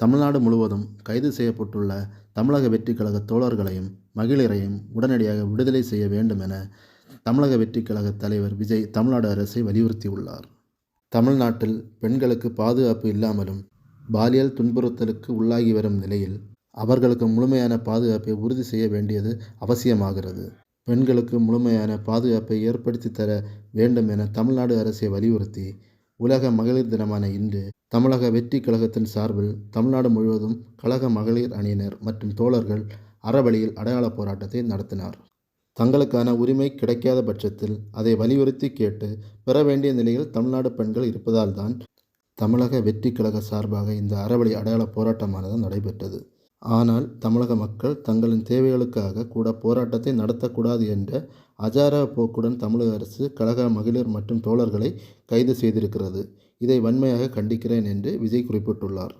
தமிழ்நாடு முழுவதும் கைது செய்யப்பட்டுள்ள தமிழக வெற்றிக் கழக தோழர்களையும் மகளிரையும் உடனடியாக விடுதலை செய்ய வேண்டும் என தமிழக வெற்றிக் கழக தலைவர் விஜய் தமிழ்நாடு அரசை வலியுறுத்தியுள்ளார். தமிழ்நாட்டில் பெண்களுக்கு பாதுகாப்பு இல்லாமலும் பாலியல் துன்புறுத்தலுக்கு உள்ளாகி வரும் நிலையில் அவர்களுக்கு முழுமையான பாதுகாப்பை உறுதி செய்ய வேண்டியது அவசியமாகிறது. பெண்களுக்கு முழுமையான பாதுகாப்பை ஏற்படுத்தி தர வேண்டும் என தமிழ்நாடு அரசை வலியுறுத்தி உலக மகளிர் தினமான இன்று தமிழக வெற்றி கழகத்தின் சார்பில் தமிழ்நாடு முழுவதும் கழக மகளிர் அணியினர் மற்றும் தோழர்கள் அறவழியில் அடையாள போராட்டத்தை நடத்தினார். தங்களுக்கான உரிமை கிடைக்காத பட்சத்தில் அதை வலியுறுத்தி கேட்டு பெற வேண்டிய நிலையில் தமிழ்நாடு பெண்கள் இருப்பதால் தான் தமிழக வெற்றி கழக சார்பாக இந்த அறவழி அடையாள போராட்டமானது நடைபெற்றது. ஆனால் தமிழக மக்கள் தங்களின் தேவைகளுக்காக கூட போராட்டத்தை நடத்தக்கூடாது என்ற அஜார போக்குடன் தமிழக அரசு கழக மகளிர் மற்றும் தோழர்களை கைது செய்திருக்கிறது. இதை வன்மையாக கண்டிக்கிறேன் என்று விஜய் குறிப்பிட்டுள்ளார்.